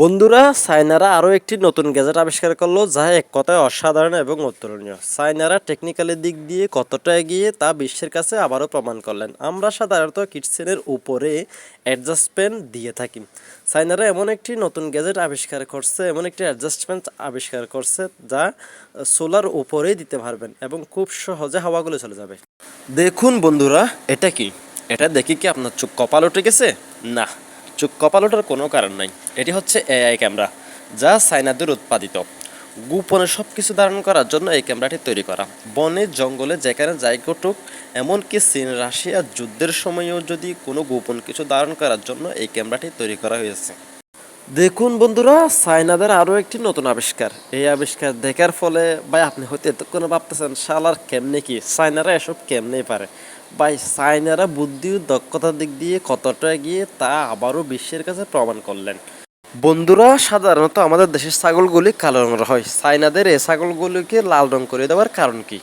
বন্ধুরা, সাইনারা আরও একটি নতুন গ্যাজেট আবিষ্কার করল, যা এক কথায় অসাধারণ এবং অতুলনীয়। সাইনারা টেকনিক্যালের দিক দিয়ে কতটা এগিয়ে তা বিশ্বের কাছে আবারও প্রমাণ করলেন। আমরা সাধারণত কিটসেনের উপরে অ্যাডজাস্টমেন্ট দিয়ে থাকি। সাইনারা এমন একটি নতুন গ্যাজেট আবিষ্কার করছে, এমন একটি অ্যাডজাস্টমেন্ট আবিষ্কার করছে, যা সোলার উপরেই দিতে পারবেন এবং খুব সহজে হাওয়াগুলো চলে যাবে। দেখুন বন্ধুরা, এটা কি? এটা দেখি কি আপনার চোখ কপাল উঠে গেছে? না। চোখ ওঠার কোনো কারণ নাই। এটি হচ্ছে এআই ক্যামেরা, যা সাইনাদের উৎপাদিত। গোপনে সব কিছু ধারণ করার জন্য এই ক্যামেরাটি তৈরি করা। বনে, জঙ্গলে, যেখানে যাই ঘটুক, এমনকি চীন, রাশিয়া যুদ্ধের সময়ও যদি কোনো গোপন কিছু ধারণ করার জন্য এই ক্যামেরাটি তৈরি করা হয়েছে। দেখুন বন্ধুরা চায়নাদের আরও একটি নতুন আবিষ্কার। এই আবিষ্কার দেখার ফলে, ভাই, আপনি হয়তো এতক্ষণে ভাবতেছেন, শালার কেমনে কি? চায়নারা এসব কেমনেই পারে? ভাই চায়নারা বুদ্ধি ও দক্ষতার দিক দিয়ে কতটা গিয়ে তা আবারও বিশ্বের কাছে প্রমাণ করলেন। বন্ধুরা, সাধারণত আমাদের দেশের ছাগলগুলি কালো রঙের হয়। চায়নাদের এই ছাগলগুলিকে লাল রং করে দেওয়ার কারণ কি?